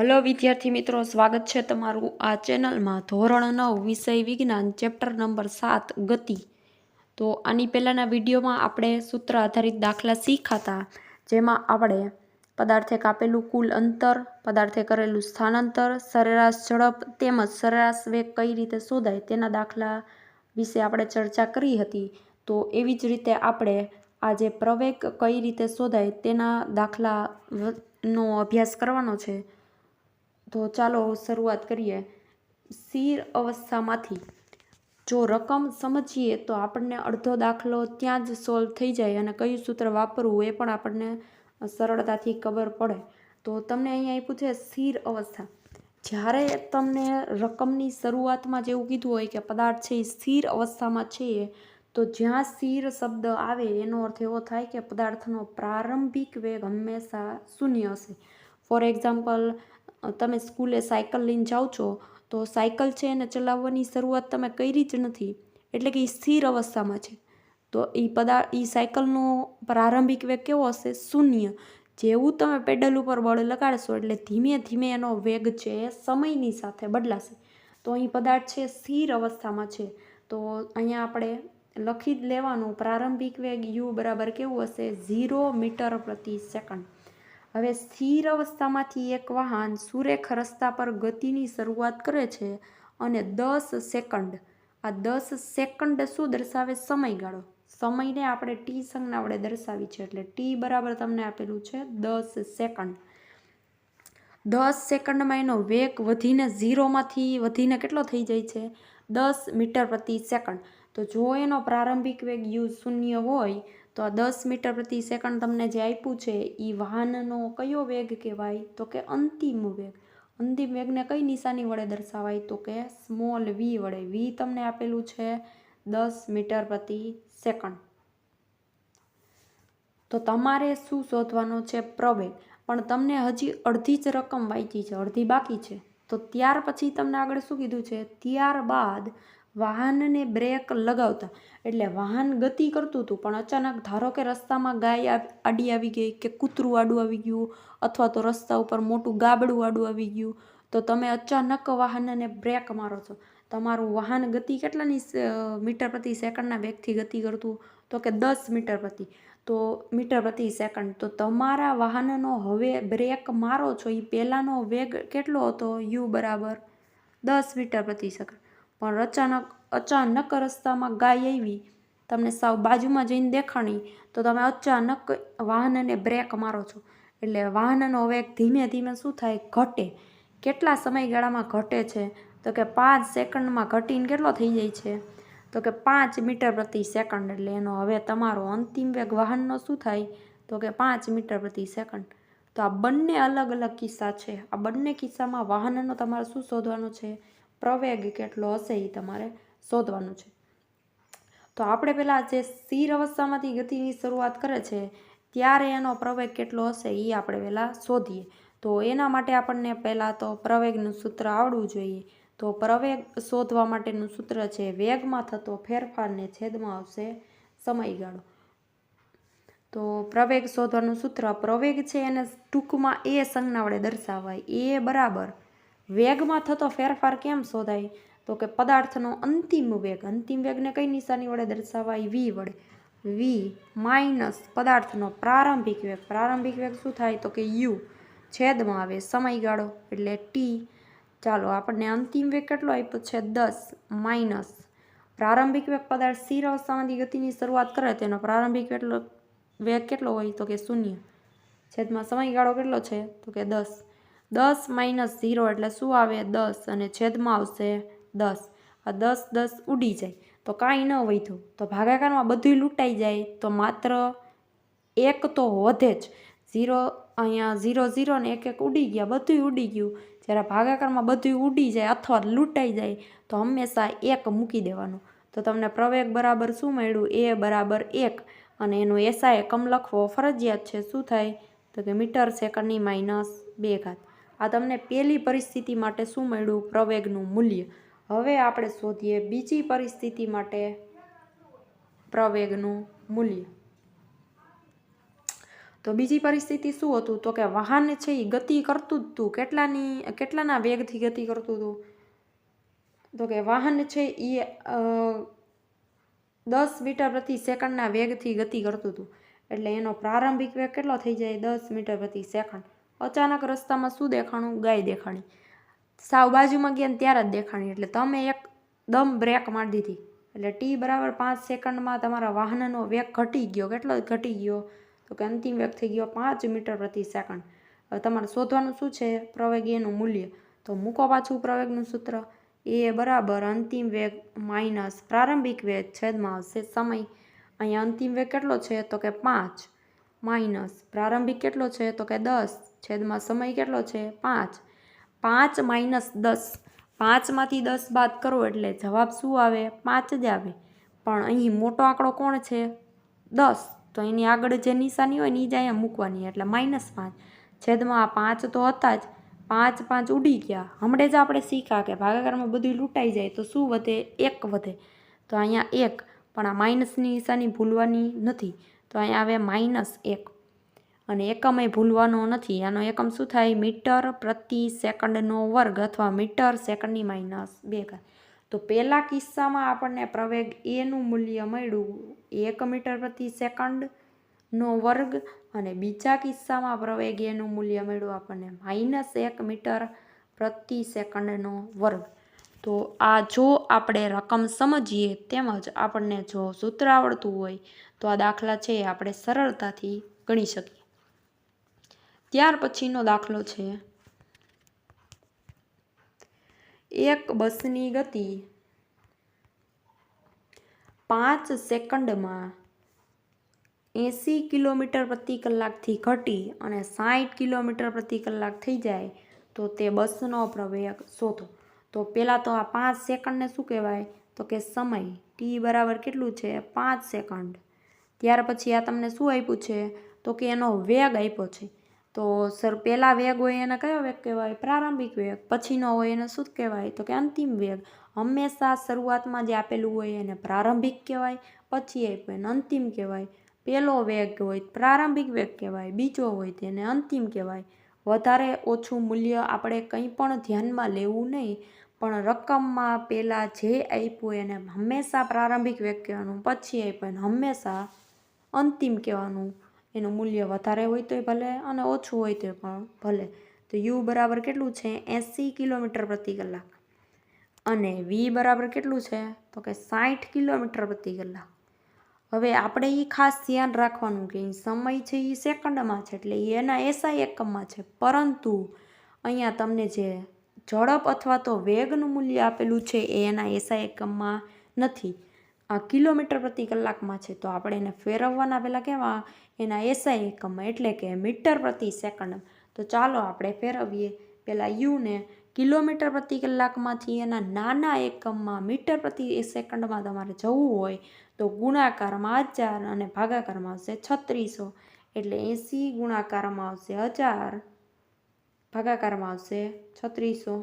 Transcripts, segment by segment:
Hello, વિદ્યાર્થી મિત્રો, સ્વાગત છે તમારું આ ચેનલમાં. ધોરણ નવ, વિષય વિજ્ઞાન, ચેપ્ટર નંબર સાત, ગતિ. તો આની પહેલાંના વિડીયોમાં આપણે સૂત્ર આધારિત દાખલા શીખાતા, જેમાં આપણે પદાર્થે કાપેલું કુલ અંતર, પદાર્થે કરેલું સ્થાનાંતર, સરેરાશ ઝડપ તેમજ સરેરાશ વેગ કઈ રીતે શોધાય તેના દાખલા વિશે આપણે ચર્ચા કરી હતી. તો એવી જ રીતે આપણે આજે પ્રવેગ કઈ રીતે શોધાય તેના દાખલા નો અભ્યાસ કરવાનો છે. તો ચાલો શરૂઆત કરીએ. સ્થિર અવસ્થામાંથી. જો રકમ સમજીએ તો આપણને અડધો દાખલો ત્યાં જ સોલ્વ થઈ જાય અને કયું સૂત્ર વાપરવું એ પણ આપણને સરળતાથી ખબર પડે. તો તમને અહીંયા આપ્યું છે સ્થિર અવસ્થા. જ્યારે તમને રકમની શરૂઆતમાં જેવું કીધું હોય કે પદાર્થ છે એ સ્થિર અવસ્થામાં છે તો જ્યાં સ્થિર શબ્દ આવે એનો અર્થ એવો થાય કે પદાર્થનો પ્રારંભિક વેગ હંમેશા શૂન્ય હશે. ફોર એક્ઝામ્પલ તમે સ્કૂલે સાયકલ લઈને જાઓ છો, તો સાયકલ છે એને ચલાવવાની શરૂઆત તમે કરી જ નથી. એટલે કે એ સ્થિર અવસ્થામાં છે. તો એ પદા એ સાયકલનો પ્રારંભિક વેગ કેવો હશે? શૂન્ય. જેવું તમે પેડલ ઉપર બળ લગાડશો એટલે ધીમે ધીમે એનો વેગ છે સમયની સાથે બદલાશે. તો અહીં પદાર્થ છે સ્થિર અવસ્થામાં છે. તો અહીંયા આપણે લખી જ લેવાનું પ્રારંભિક વેગ યુ બરાબર કેવું હશે? ઝીરો મીટર પ્રતિ સેકન્ડ. હવે સ્થિર અવસ્થામાંથી એક વાહન સુરેખ રસ્તા પર ગતિની શરૂઆત કરે છે અને દસ સેકન્ડ. આ દસ સેકન્ડ શું દર્શાવે? સમયગાળો. સમયને આપણે ટી સંજ્ઞા વડે દર્શાવી છે એટલે ટી બરાબર તમને આપેલું છે દસ સેકન્ડ. દસ સેકન્ડમાં એનો વેગ વધીને ઝીરોમાંથી વધીને કેટલો થઈ જાય છે? દસ મીટર પ્રતિ સેકન્ડ. તો જો એનો પ્રારંભિક વેગ યુ શૂન્ય હોય તો આ દસ મીટર પ્રતિ સેકન્ડ તમને જે આપ્યું છે એ વાહનનો કયો વેગ કહેવાય? તો કે અંતિમ વેગ. અંતિમ વેગને કઈ નિશાની વડે દર્શાવાય? તો કે સ્મોલ વી વડે. વી તમને આપેલું છે દસ મીટર પ્રતિ સેકન્ડ. તો તમારે શું શોધવાનો છે પ્રવેગ? પણ તમને હજી અડધી જ રકમ વાંચી છે, અડધી બાકી છે. તો ત્યાર પછી તમને આગળ શું કીધું છે? ત્યારબાદ વાહનને બ્રેક લગાવતા. એટલે વાહન ગતિ કરતું હતું, પણ અચાનક ધારો કે રસ્તામાં ગાય આડી આવી ગઈ કે કૂતરું આડું આવી ગયું, અથવા તો રસ્તા ઉપર મોટું ગાબડું આડું આવી ગયું, તો તમે અચાનક વાહનને બ્રેક મારો છો. તમારું વાહન ગતિ કેટલાની મીટર પ્રતિ સેકન્ડના વેગથી ગતિ કરતું? તો કે દસ મીટર પ્રતિ. તો મીટર પ્રતિ સેકન્ડ. તો તમારા વાહનનો હવે બ્રેક મારો છો એ પહેલાંનો વેગ કેટલો હતો? યુ બરાબર. દસ મીટર પ્રતિ સેકન્ડ. પણ અચાનક અચાનક રસ્તામાં ગાય આવી. તમને સાવ બાજુમાં જઈને દેખાણી, તો તમે અચાનક વાહનને બ્રેક મારો છો. એટલે વાહનનો વેગ ધીમે ધીમે શું થાય? ઘટે. કેટલા સમયગાળામાં ઘટે છે? તો કે પાંચ સેકન્ડમાં ઘટીને કેટલો થઈ જાય છે? તો કે પાંચ મીટર પ્રતિ સેકન્ડ. એટલે એનો હવે તમારો અંતિમ વેગ વાહનનો શું થાય? તો કે પાંચ મીટર પ્રતિ સેકન્ડ. તો આ બંને અલગ અલગ કિસ્સા છે. આ બંને કિસ્સામાં વાહનનો તમારે શું શોધવાનું છે? પ્રવેગ કેટલો હશે એ તમારે શોધવાનું છે. તો આપણે પહેલાં જે સ્થિર અવસ્થામાંથી ગતિની શરૂઆત કરે છે, ત્યારે એનો પ્રવેગ કેટલો હશે એ આપણે પહેલાં શોધીએ. તો એના માટે આપણને પહેલાં તો પ્રવેગનું સૂત્ર આવડવું જોઈએ. તો પ્રવેગ શોધવા માટેનું સૂત્ર છે, વેગમાં થતો ફેરફારને છેદમાં આવશે સમયગાળો. તો પ્રવેગ શોધવાનું સૂત્ર, પ્રવેગ છે એને ટૂંકમાં એ સંજ્ઞા વડે દર્શાવાય. એ બરાબર વેગમાં થતો ફેરફાર કેમ શોધાય? તો કે પદાર્થનો અંતિમ વેગ, અંતિમ વેગને કઈ નિશાની વડે દર્શાવાય? વી વડે. વી માઇનસ પદાર્થનો પ્રારંભિક વેગ. પ્રારંભિક વેગ શું થાય? તો કે યુ છેદમાં આવે. સમયગાળો એટલે ટી ચાલો, આપણને અંતિમ વેગ કેટલો આપ્યો છે? દસ માઇનસ પ્રારંભિક વેગ પદાર્થ સ્થિર અવસ્થામાંથી ગતિની શરૂઆત કરે તેનો પ્રારંભિક કેટલો વેગ કેટલો હોય? તો કે શૂન્ય. છેદમાં સમયગાળો કેટલો છે? તો કે દસ. દસ માઇનસ ઝીરો એટલે શું આવે? દસ અને છેદમાં આવશે દસ. આ દસ દસ ઉડી જાય. તો કાંઈ ન વધ્યું. તો ભાગાકારમાં બધું લૂંટાઈ જાય. તો માત્ર એક તો વધે જ. ઝીરો અહીંયા ઝીરો ઝીરો ને એક એક ઉડી ગયા. બધું ઉડી ગયું. જ્યારે ભાગાકારમાં બધું ઉડી જાય અથવા લૂંટાઈ જાય, તો હંમેશા એક મૂકી દેવાનું. તો તમને પ્રવેગ બરાબર શું મળ્યું? એ બરાબર એક. અને એનો એસા એકમ લખવો ફરજિયાત છે. શું થાય? તો કે મીટર સેકન્ડની માઇનસ બે ઘાત. આ તમને પહેલી પરિસ્થિતિ માટે શું મળ્યું? પ્રવેગનું મૂલ્ય. હવે આપણે શોધીએ બીજી પરિસ્થિતિ માટે પ્રવેગનું મૂલ્ય. તો બીજી પરિસ્થિતિ શું હતું? તો કે વાહન છે એ ગતિ કરતું જ હતું કેટલાની, કેટલાના વેગથી ગતિ કરતું હતું તો કે વાહન છે એ દસ મીટર પ્રતિ સેકન્ડના વેગથી ગતિ કરતું હતું એટલે એનો પ્રારંભિક વેગ કેટલો થઈ જાય? દસ મીટર પ્રતિ સેકન્ડ. અચાનક રસ્તામાં શું દેખાણું? ગાય દેખાણી. સાવ બાજુમાં ગયા ત્યારે જ દેખાણી. એટલે તમે એક દમ બ્રેક મારી દીધી. એટલે ટી બરાબર પાંચ સેકન્ડમાં તમારા વાહનનો વેગ ઘટી ગયો. કેટલો ઘટી ગયો? તો કે અંતિમ વેગ થઈ ગયો પાંચ મીટર પ્રતિ સેકન્ડ. હવે તમારે શોધવાનું શું છે? પ્રવેગ એનું મૂલ્ય. તો મૂકો પાછું પ્રવેગનું સૂત્ર. એ બરાબર અંતિમ વેગ માઇનસ પ્રારંભિક વેગ છેદમાં આવશે સમય. અહીંયા અંતિમ વેગ કેટલો છે? તો કે પાંચ. માઇનસ પ્રારંભિક કેટલો છે? તો કે દસ. છેદમાં સમય કેટલો છે? પાંચ. પાંચ માઇનસ દસ. પાંચમાંથી દસ બાદ કરો એટલે જવાબ શું આવે? પાંચ જ આવે. પણ અહીં મોટો આંકડો કોણ છે? દસ. તો એની આગળ જે નિશાની હોય ને એ જ અહીંયા મૂકવાની. એટલે માઇનસ પાંચ. છેદમાં આ પાંચ તો હતા જ. પાંચ પાંચ ઉડી ગયા. હમણાં જ આપણે શીખ્યા કે ભાગાકારમાં બધું લૂંટાઈ જાય તો શું વધે? એક વધે. તો અહીંયા એક. પણ આ માઇનસની નિશાની ભૂલવાની નથી. તો અહીંયા આવે માઇનસ એક. અને એકમય ભૂલવાનો નથી. આનો એકમ શું થાય? મીટર પ્રતિ સેકન્ડનો વર્ગ અથવા મીટર સેકન્ડની માઇનસ બે તો પહેલા કિસ્સામાં આપણને પ્રવેગ એનું મૂલ્ય મળ્યું એક મીટર પ્રતિ સેકન્ડનો વર્ગ અને બીજા કિસ્સામાં પ્રવેગ એનું મૂલ્ય મળ્યું આપણને માઇનસ એક મીટર પ્રતિ સેકન્ડનો વર્ગ. તો આ જો આપણે રકમ સમજીએ તેમજ આપણને જો સૂત્ર આવડતું હોય તો આ દાખલા છે આપણે સરળતાથી ગણી શકીએ. ત્યાર પછીનો દાખલો છે. એક બસની ગતિ પાંચ સેકન્ડમાં એંસી કિલોમીટર પ્રતિ કલાકથી ઘટી અને સાઠ કિલોમીટર પ્રતિ કલાક થઈ જાય તો તે બસનો પ્રવેગ શોધો. તો પહેલાં તો આ પાંચ સેકન્ડને શું કહેવાય? તો કે સમય. ટી બરાબર કેટલું છે? પાંચ સેકન્ડ. ત્યાર પછી આ તમને શું આપ્યું છે? તો કે એનો વેગ આપ્યો છે. તો સર, પહેલાં વેગ હોય એને કયો વેગ કહેવાય? પ્રારંભિક વેગ. પછીનો હોય એને શું કહેવાય? તો કે અંતિમ વેગ. હંમેશા શરૂઆતમાં જે આપેલું હોય એને પ્રારંભિક કહેવાય, પછી આપ્યું એને અંતિમ કહેવાય. પહેલો વેગ હોય પ્રારંભિક વેગ કહેવાય, બીજો હોય તેને અંતિમ કહેવાય. વધારે ઓછું મૂલ્ય આપણે કંઈ પણ ધ્યાનમાં લેવું નહીં, પણ રકમમાં પહેલાં જે આપ્યું એને હંમેશા પ્રારંભિક વેગ કહેવાનું, પછી આપ્યું એને હંમેશા અંતિમ કહેવાનું. એનું મૂલ્ય વધારે હોય તોય ભલે અને ઓછું હોય તોય પણ ભલે. તો યુ બરાબર કેટલું છે? એંસી કિલોમીટર પ્રતિ કલાક. અને વી બરાબર કેટલું છે? તો કે સાઠ કિલોમીટર પ્રતિ કલાક. હવે આપણે એ ખાસ ધ્યાન રાખવાનું કે સમય છે એ સેકન્ડમાં છે એટલે એના એસઆઈ એકમમાં છે. પરંતુ અહીંયા તમને જે ઝડપ અથવા તો વેગનું મૂલ્ય આપેલું છે એ એના એસઆઈ એકમમાં નથી. કિલોમીટર પ્રતિ કલાકમાં છે, તો આપણે એને ફેરવવાના પહેલાં કેવા? એના એસઆઈ એકમમાં, એટલે કે મીટર પ્રતિ સેકન્ડ. તો ચાલો આપણે ફેરવીએ. પહેલાં યુને કિલોમીટર પ્રતિ કલાકમાંથી એના નાના એકમમાં મીટર પ્રતિ સેકન્ડમાં તમારે જવું હોય, તો ગુણાકારમાં હજાર અને ભાગાકારમાં આવશે છત્રીસો. એટલે એંસી ગુણાકારમાં આવશે હજાર, ભાગાકારમાં આવશે છત્રીસો.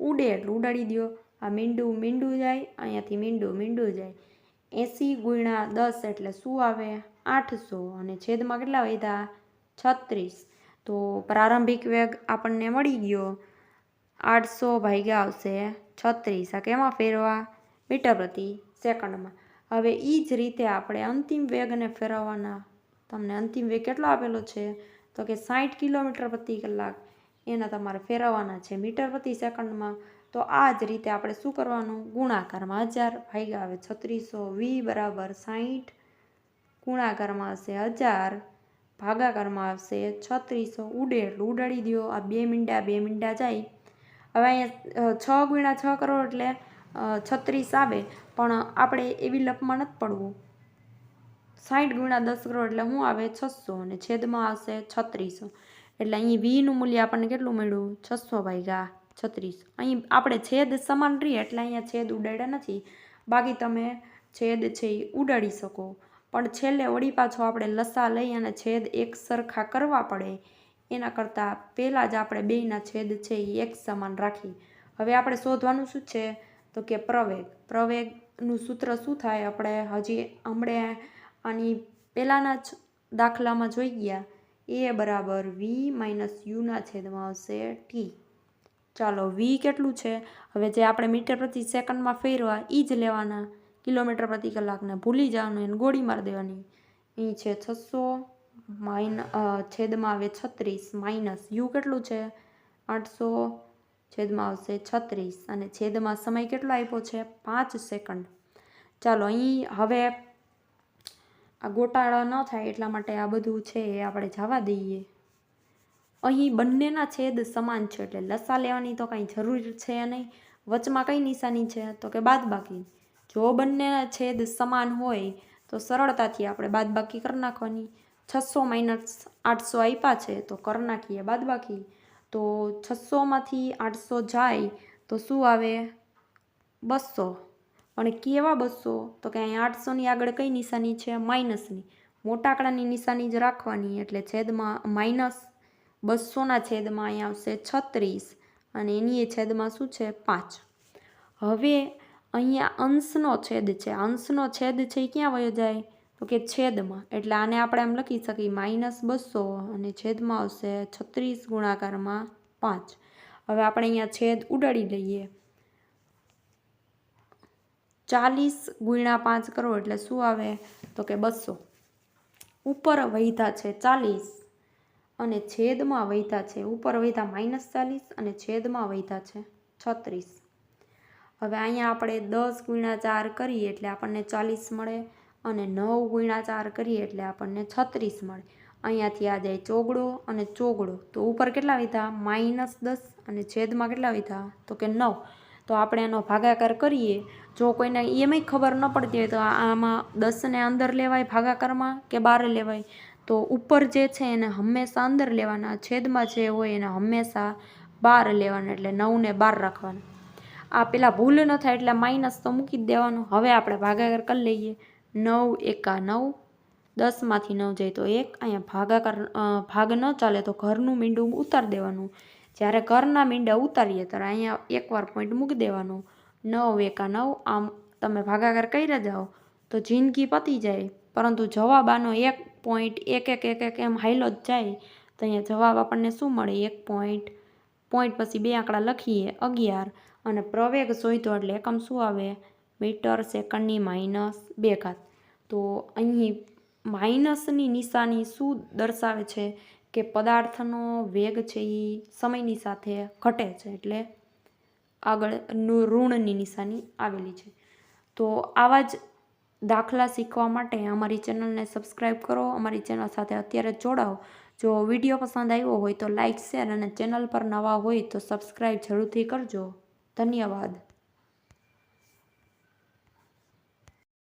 ઉડે એટલે ઉડાડી દો આ મીંડું મીંડું જાય, અહીંયાથી મીંડું મીંડું જાય. એંસી ગુણ્યા દસ એટલે શું આવે? આઠસો. અને છેદમાં કેટલા વધ્યા? છત્રીસ. તો પ્રારંભિક વેગ આપણને મળી ગયો આઠસો ભાગ્યા આવશે છત્રીસ. આ કેમાં ફેરવા? મીટર પ્રતિ સેકન્ડમાં. હવે એ જ રીતે આપણે અંતિમ વેગને ફેરવવાના. તમને અંતિમ વેગ કેટલો આપેલો છે? તો કે સાઠ કિલોમીટર પ્રતિ કલાક. એના તમારે ફેરવવાના છે મીટર પ્રતિ સેકન્ડમાં. તો આ જ રીતે આપણે શું કરવાનું? ગુણાકારમાં હજાર ભાગ્યા આવે છત્રીસો વી બરાબર સાહીઠ ગુણાકારમાં આવશે હજાર. ભાગાકારમાં આવશે છત્રીસો. ઉડે એટલે ઉડાડી દો આ બે મીંડા બે મીંડા જાય. હવે અહીંયા છ ગુણ્યા છ કરો એટલે છત્રીસ આવે. પણ આપણે એવી લપમાં નથી પડવું. સાઠ ગુણ્યા દસ કરો એટલે શું આવે? છસો. અને છેદમાં આવશે છત્રીસો. એટલે અહીં વીનું મૂલ્ય આપણને કેટલું મળ્યું? છસો ભાગ્યા. છત્રીસ. અહીં આપણે છેદ સમાન રહીએ એટલે અહીંયા છેદ ઉડાડ્યા નથી. બાકી તમે છેદ છે એ ઉડાડી શકો. પણ છેલ્લે વળી પાછો આપણે લસા લઈ અને છેદ એક સરખા કરવા પડે. એના કરતાં પહેલાં જ આપણે બેયના છેદ છે એ એક સમાન રાખી. હવે આપણે શોધવાનું શું છે? તો કે પ્રવેગ. પ્રવેગનું સૂત્ર શું થાય? આપણે હજી હમણે આની પહેલાંના જ દાખલામાં જોઈ ગયા. એ બરાબર વી માઇનસ યુના છેદમાં આવશે ટી. ચાલો વી કેટલું છે? હવે જે આપણે મીટર પ્રતિ સેકન્ડમાં ફેરવા એ જ લેવાના. કિલોમીટર પ્રતિ કલાકને ભૂલી જવાનું, એને ગોળી મારી દેવાની. અહીં છે છસો માઇન છેદમાં આવે છત્રીસ, માઇનસ. યુ કેટલું છે? આઠસો છેદમાં આવશે છત્રીસ. અને છેદમાં સમય કેટલો આપ્યો છે? પાંચ સેકન્ડ. ચાલો અહીં હવે આ ગોટાળો ન થાય એટલા માટે આ બધું છે એ આપણે જવા દઈએ. અહીં બંનેના છેદ સમાન છે એટલે લસા લેવાની તો કાંઈ જરૂર છે નહીં. વચમાં કઈ નિશાની છે? તો કે બાદબાકી. જો બંનેના છેદ સમાન હોય, તો સરળતાથી આપણે બાદબાકી કરી નાખવાની. છસો માઇનસ આઠસો આપ્યા છે, તો કરી નાખીએ બાદબાકી. તો છસોમાંથી આઠસો જાય, તો શું આવે? બસો. પણ કેવા બસો? તો કે અહીંયા આઠસોની આગળ કઈ નિશાની છે? માઇનસની મોટા આંકડાની નિશાની જ રાખવાની, એટલે છેદમાં માઇનસ બસોના છેદમાં અહીંયા આવશે છત્રીસ અને એની એ છેદમાં શું છે? પાંચ. હવે અહીંયા અંશનો છેદ છે. અંશનો છેદ છે એ ક્યાં વયો જાય? તો કે છેદમાં. એટલે આને આપણે એમ લખી શકીએ માઇનસ બસો અને છેદમાં આવશે છત્રીસ ગુણાકારમાં પાંચ. હવે આપણે અહીંયા છેદ ઉડાડી લઈએ. ચાલીસ ગુણ્યા પાંચ કરો એટલે શું આવે? તો કે બસો. ઉપર વૈધા છે ચાલીસ. અને છેદમાં વૈધા છે. ઉપર વૈધા માઇનસ ચાલીસ અને છેદમાં વૈધા છે છત્રીસ. હવે અહીંયા આપણે દસ ગુણ્યા ચાર કરીએ એટલે આપણને ચાલીસ મળે અને નવ ગુણ્યા ચાર કરીએ એટલે આપણને છત્રીસ મળે. અહીંયાથી આ જાય ચોગડો અને ચોગડો. તો ઉપર કેટલા વિધા? માઇનસ દસ અને છેદમાં કેટલા વિધા? તો કે નવ. તો આપણે એનો ભાગાકાર કરીએ. જો કોઈને એમાંય ખબર ન પડતી હોય તો આમાં દસને અંદર લેવાય ભાગાકારમાં કે બાર લેવાય? તો ઉપર જે છે એને હંમેશા અંદર લેવાના, છેદમાં જે હોય એને હંમેશા બાર લેવાના એટલે નવને બાર રાખવાના. આ પેલા ભૂલ ન થાય એટલે માઇનસ તો મૂકી જ દેવાનું. હવે આપણે ભાગાકાર કરી લઈએ. નવ એકા નવ, દસમાંથી નવ જાય તો એક. અહીંયા ભાગાકાર ભાગ ન ચાલે તો ઘરનું મીંડું ઉતારી દેવાનું. જ્યારે ઘરના મીંડા ઉતારીએ ત્યારે અહીંયા એકવાર પોઈન્ટ મૂકી દેવાનું. નવ એકા નવ, આમ તમે ભાગાકાર કર્યા જાઓ તો જિંદગી પતી જાય. પરંતુ જવાબ આનો એક પોઈન્ટ એક એક એક એક, એમ હાઈલો જાય. તો અહીંયા જવાબ આપણને શું મળે? એક પોઈન્ટ પોઈન્ટ પછી બે આંકડા લખીએ, અગિયાર. અને પ્રવેગ શોધો એટલે એકમ શું આવે? મીટર, સેકન્ડની માઇનસ બે ઘાત. તો અહીં માઇનસની નિશાની શું દર્શાવે છે કે પદાર્થનો વેગ છે એ સમયની સાથે ઘટે છે એટલે આગળનું ઋણની નિશાની આવેલી છે. તો આવા જ દાખલા શીખવા માટે અમારી ચેનલને સબસ્ક્રાઈબ કરો, અમારી ચેનલ સાથે અત્યારે જોડાઓ. જો વીડિયો પસંદ આવ્યો હોય તો લાઇક, શેર અને ચેનલ પર નવા હોય તો સબસ્ક્રાઈબ જરૂરથી કરજો. ધન્યવાદ.